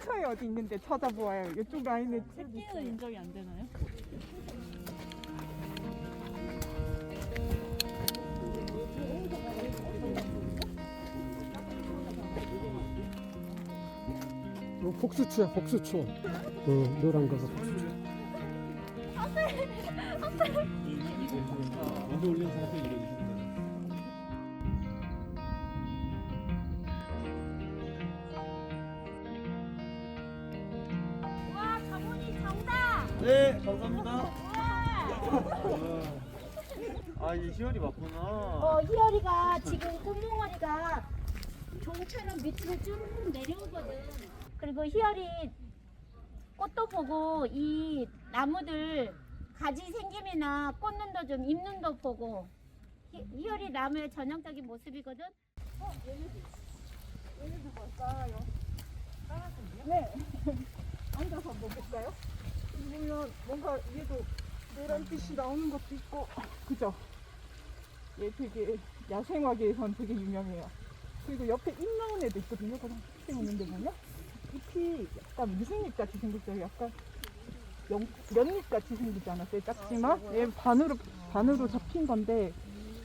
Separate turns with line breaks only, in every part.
근처에 어디 있는데 찾아보아요. 이쪽 라인에 쭉
새끼는. 인정이 안 되나요?
이거 복수추야 복수추 어 노란 거가 복수추
올린 아, 이 시월이 맞구나.
어, 희열이가 지금 꽃몽어리가 종처럼 밑으로 쭉 내려오거든. 그리고 희열이 꽃도 보고 이 나무들 가지 생김이나 꽃눈도 좀 입눈도 보고 희, 희열이 나무의 전형적인 모습이거든.
네. 앉아서 한번 볼까요? 보면 뭔가 얘도 노란 빛이 나오는 것도 있고, 그죠? 얘 되게 야생화계에선 되게 유명해요. 그리고 옆에 잎 나온 애도 있거든요. 그럼 잎 오는데 보면 잎이 약간 무슨 잎 같이 생겼어요. 약간 연, 연잎 같이 생기지 않았어요. 작지만 얘 반으로 반으로 잡힌 건데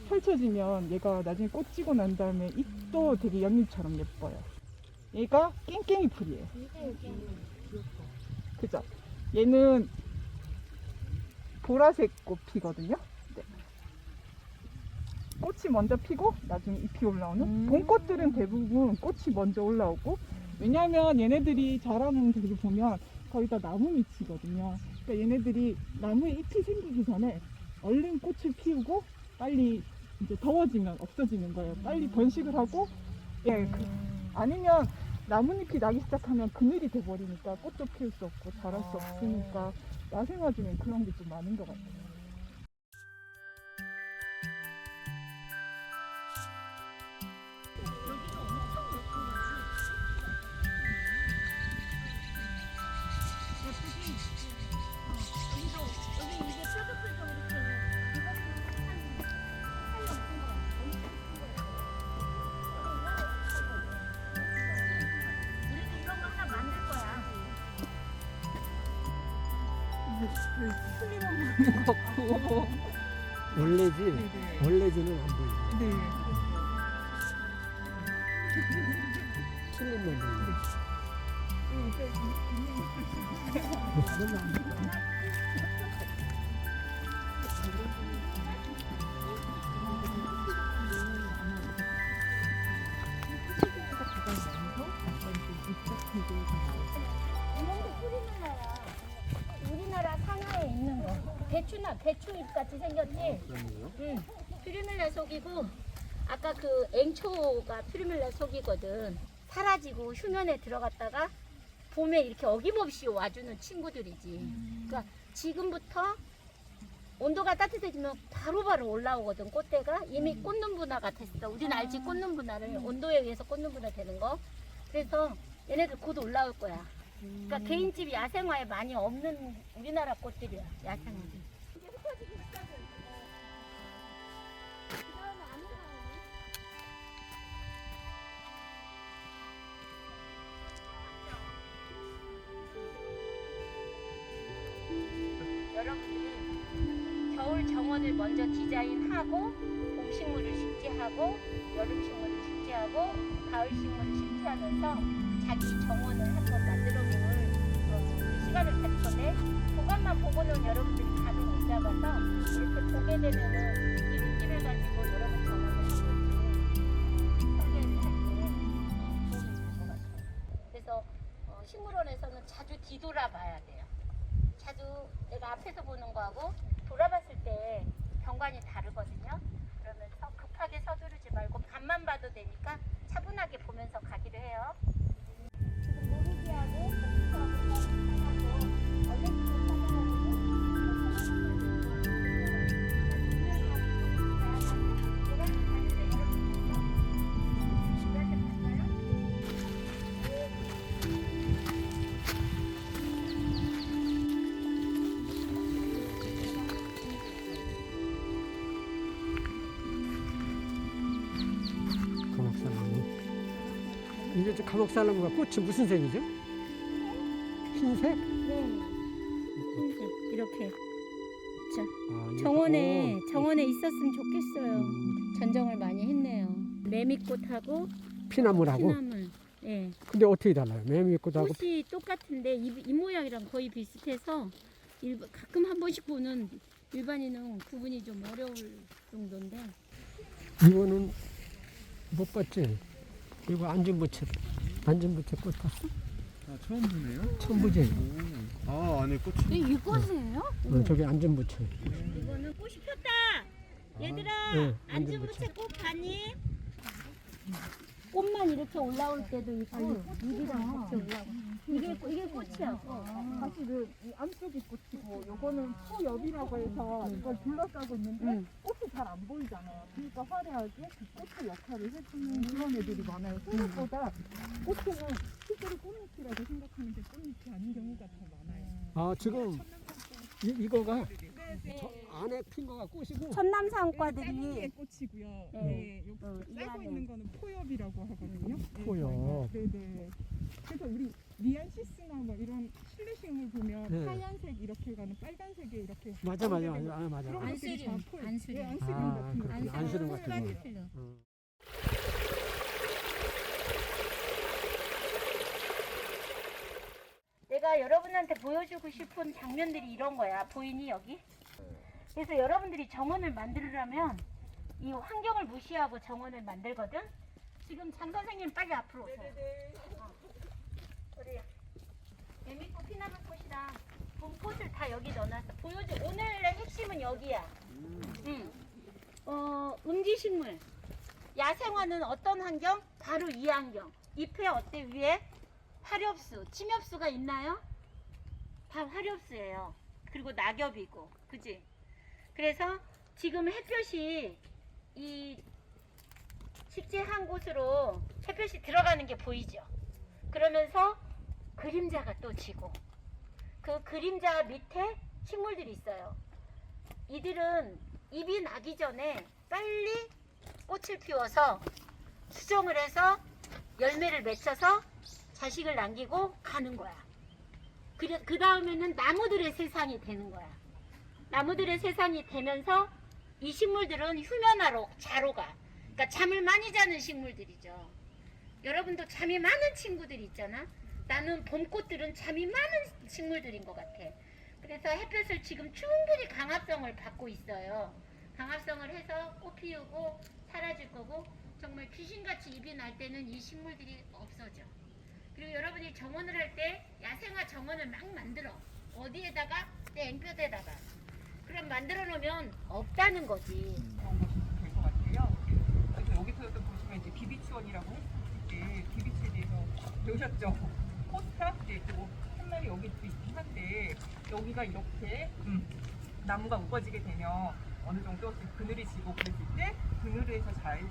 펼쳐지면 얘가 나중에 꽃 지고 난 다음에 잎도 되게 연잎처럼 예뻐요. 얘가 깽깽이 풀이에요. 그죠? 얘는 보라색 꽃이거든요. 네. 꽃이 먼저 피고 나중에 잎이 올라오는
음.
봄꽃들은 대부분 꽃이 먼저 올라오고 왜냐하면 얘네들이 자라는 데를 보면 거의 다 나무 밑이거든요. 그러니까 얘네들이 나무에 잎이 생기기 전에 얼른 꽃을 피우고 빨리 이제 더워지면 없어지는 거예요. 빨리 번식을 하고 예, 그, 아니면 나뭇잎이 나기 시작하면 그늘이 돼버리니까 꽃도 피울 수 없고 자랄 수 없으니까 야생화 중에 그런 게 좀 많은 것 같아요. 같고.
원래지
네.
원래지는 안 보이지
네.
보이지
이런 게 우리나라 배추나 배추잎 같이 생겼지.
그러네요.
응. 퓨리밀라 속이고 아까 그 앵초가 퓨리밀라 속이거든. 사라지고 휴면에 들어갔다가 봄에 이렇게 어김없이 와주는 친구들이지. 그러니까 지금부터 온도가 따뜻해지면 바로바로 올라오거든 꽃대가 이미 꽃눈 분화가 됐어. 우린 알지 꽃눈 분화를 온도에 의해서 꽃눈 분화 되는 거. 그래서 얘네들 곧 올라올 거야. 그러니까 개인집 야생화에 많이 없는 우리나라 꽃들이야 올라오네. 여러분들이 겨울 정원을 먼저 디자인하고 봄 식물을 식재하고 여름 식물을 식재하고 가을 식물을 식재하면서 자기 정원을 한번 만들어 볼 어, 시간을 가질 건데 그것만 보고는 여러분들이 감이 못 잡아서 이렇게 보게 되면은 이 느낌을 가지고 여러분 정원을 설계를 할때 도움이 될것 같아요. 그래서 어, 식물원에서는 자주 뒤돌아 봐야 돼요. 자주 내가 앞에서 보는 거하고 돌아봤을 때 경관이 다르거든요. 그러면서 급하게 서두르지 말고 밤만 봐도 되니까 차분하게 보면서 가기로 해요. 모르기하고 복수하고
저 감옥살나무가 꽃이 무슨 색이죠? 흰색?
네. 이렇게
아, 이게
정원에
또-
정원에 있었으면 좋겠어요.
음,
전정을 많이 했네요. 매미꽃하고
피나무라고?
피나물. 예.
근데 어떻게 달라요? 매미꽃하고
꽃이 똑같은데 이, 이 모양이랑 거의 비슷해서 일, 가끔 한 번씩 보는 일반인은 구분이 좀 어려울 정도인데
이거는 못 봤지? 이거 안전부채 안전부채 꽃 봤어?
아 처음 보네요.
처음 보지?
오. 아 안에 꽃이.
이 꽃이에요?
어, 저기 안전부채
이거는 꽃이 폈다. 얘들아
네,
안주부채 꽃 봤니? 꽃만 이렇게 올라올 때도 있고 잎이랑 같이 올라오고 이게 꽃- 이게 꽃이야.
사실은 이 안쪽이 꽃이고 요거는 포엽이라고 해서 이걸 둘러싸고 있는데
응.
꽃이 잘 안 보이잖아요. 그러니까 화려하게 그 꽃의 역할을 해주는 그런 애들이 많아요. 생각보다 꽃은 실제로 꽃잎이라고 생각하는 게 꽃잎이 아닌 경우가 더 많아요.
아 지금 이, 이거가 저 안에 핀 거가 꽃이고
천남산과들이
게 꽃이고요.
네.
네, 요
어, 이
쌀고
안에.
있는 거는 포엽이라고 하거든요. 네,
포엽.
네 네. 그래서 우리 리안시스나 뭐 이런 실내식물 보면
네.
하얀색 이렇게 가는 빨간색에 이렇게
맞아 맞아 맞아 아, 맞아
그런
아,
것들이 다
안수림,
포엽.
안수림.
네, 안수림
아,
같은 거.
그렇구나. 안수림 같은 거. 어.
내가 여러분한테 보여주고 싶은 장면들이 이런 거야. 보이니 여기? 그래서 여러분들이 정원을 만들려면 이 환경을 무시하고 정원을 만들거든. 지금 장 선생님 빨리 앞으로 오세요. 어. 우리 애미꽃 피나는 꽃이랑 봄꽃을 다 여기 넣어놨어. 보여줘. 오늘의 핵심은 여기야. 응. 어, 음지식물. 야생화는 어떤 환경? 바로 이 환경. 잎에 어때 위에? 화렵수, 침엽수가 있나요? 다 화렵수예요. 그리고 낙엽이고, 그지? 그래서 지금 햇볕이 이 식재 한 곳으로 햇볕이 들어가는 게 보이죠? 그러면서 그림자가 또 지고, 그 그림자 밑에 식물들이 있어요. 이들은 잎이 나기 전에 빨리 꽃을 피워서 수정을 해서 열매를 맺혀서 자식을 남기고 가는 거야. 그, 그 다음에는 나무들의 세상이 되는 거야. 나무들의 세상이 되면서 이 식물들은 휴면화로 자로 가. 그러니까 잠을 많이 자는 식물들이죠. 여러분도 잠이 많은 친구들 있잖아. 나는 봄꽃들은 잠이 많은 식물들인 것 같아. 그래서 햇볕을 지금 충분히 강합성을 받고 있어요. 강합성을 해서 꽃 피우고 사라질 거고 정말 귀신같이 잎이 날 때는 이 식물들이 없어져. 그리고 여러분이 정원을 할 때 야생화 정원을 막 만들어. 어디에다가? 내 앵볕에다가. 그럼 만들어 놓으면 없다는 거지.
그런 것이 될것 같아요. 그래서 여기서도 보시면 이제 비비치원이라고 했을 때 비비치에 대해서 배우셨죠? 이제 또 한마리 여기 도 있긴 한데 여기가 이렇게 음, 나무가 우거지게 되면 어느 정도 그늘이 지고 그랬을 때 그늘에서 잘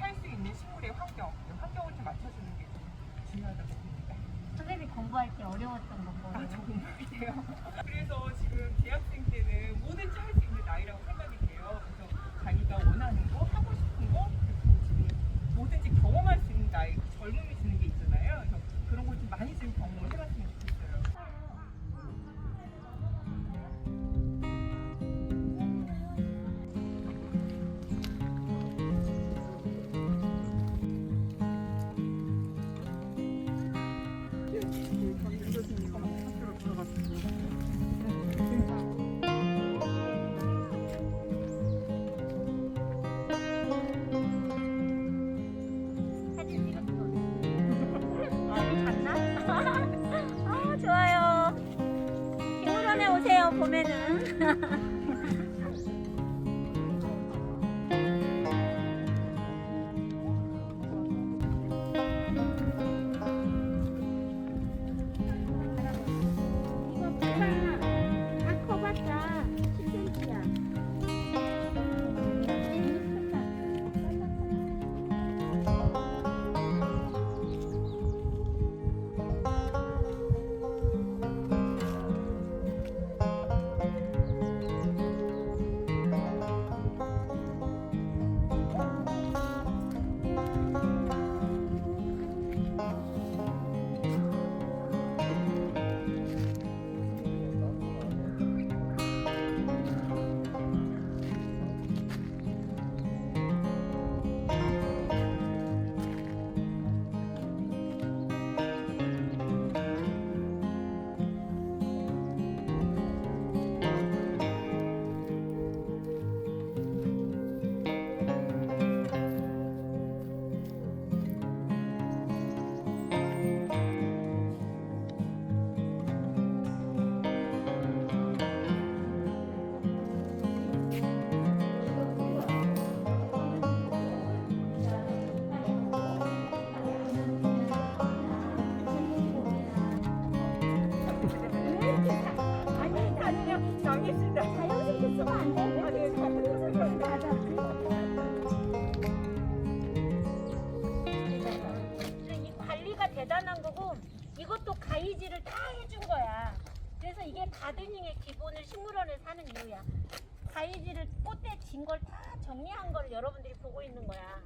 살 수 있는 식물의 환경, 그 환경을 좀 맞춰주는 게 좀 중요하다고 봅니다.
선생님이 공부할 때 어려웠던
건아
뭐예요?
정말이 Ha ha ha.
이것도 가이지를 다 해준 거야. 그래서 이게 가드닝의 기본을 식물원에 사는 이유야. 가이지를 꽃에 진걸 다 정리한 걸 여러분들이 보고 있는 거야.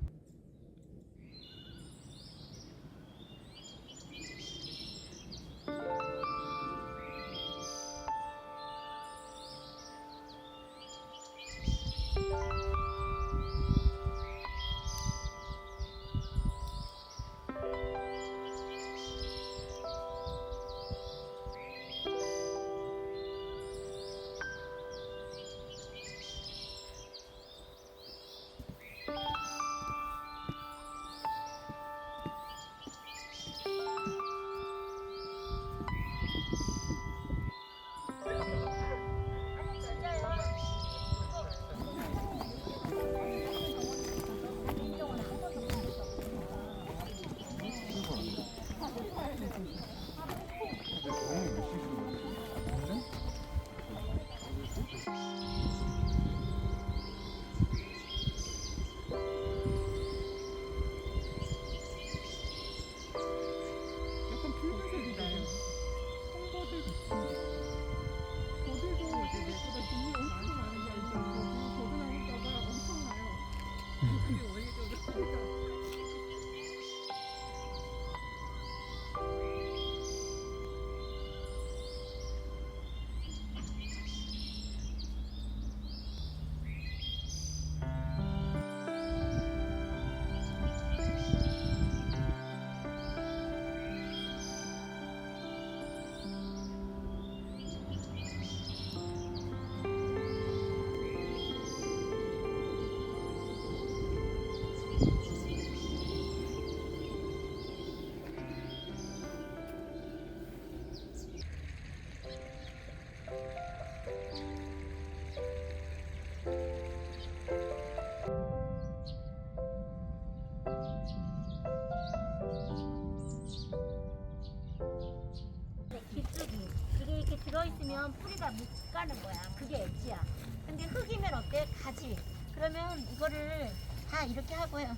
그러면 이거를 다 이렇게 하고요.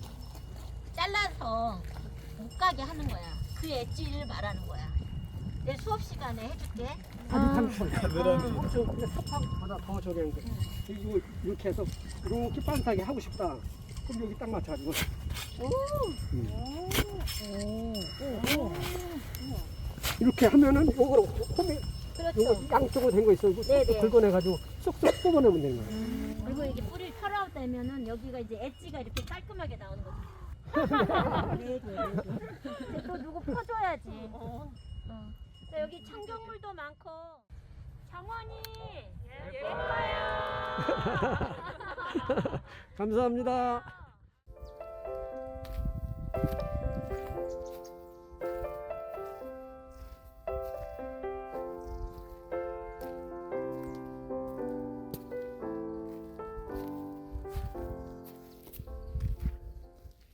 잘라서 못 가게 하는 거야. 그 엣지를 말하는 거야. 내 수업 시간에 해줄게.
혹시 근데 삽하고보다 더 저기 이거 이렇게 해서 이렇게 반짝이 하고 싶다. 그럼 여기 딱 맞춰가지고. 이렇게 하면은 요거로 홈이
그렇죠.
요거 양쪽으로 된 거 있어. 이거
네, 네.
긁어내가지고 쏙쏙 뽑아내면 되는 거야.
그리고 이게 뿌리를 털어내면은 여기가 이제 엣지가 이렇게 깔끔하게 나오는 거지. 네, 네, 네. 또 누구 퍼줘야지. 어. 자, 여기 청경물도 많고. 정원이 예뻐요.
감사합니다.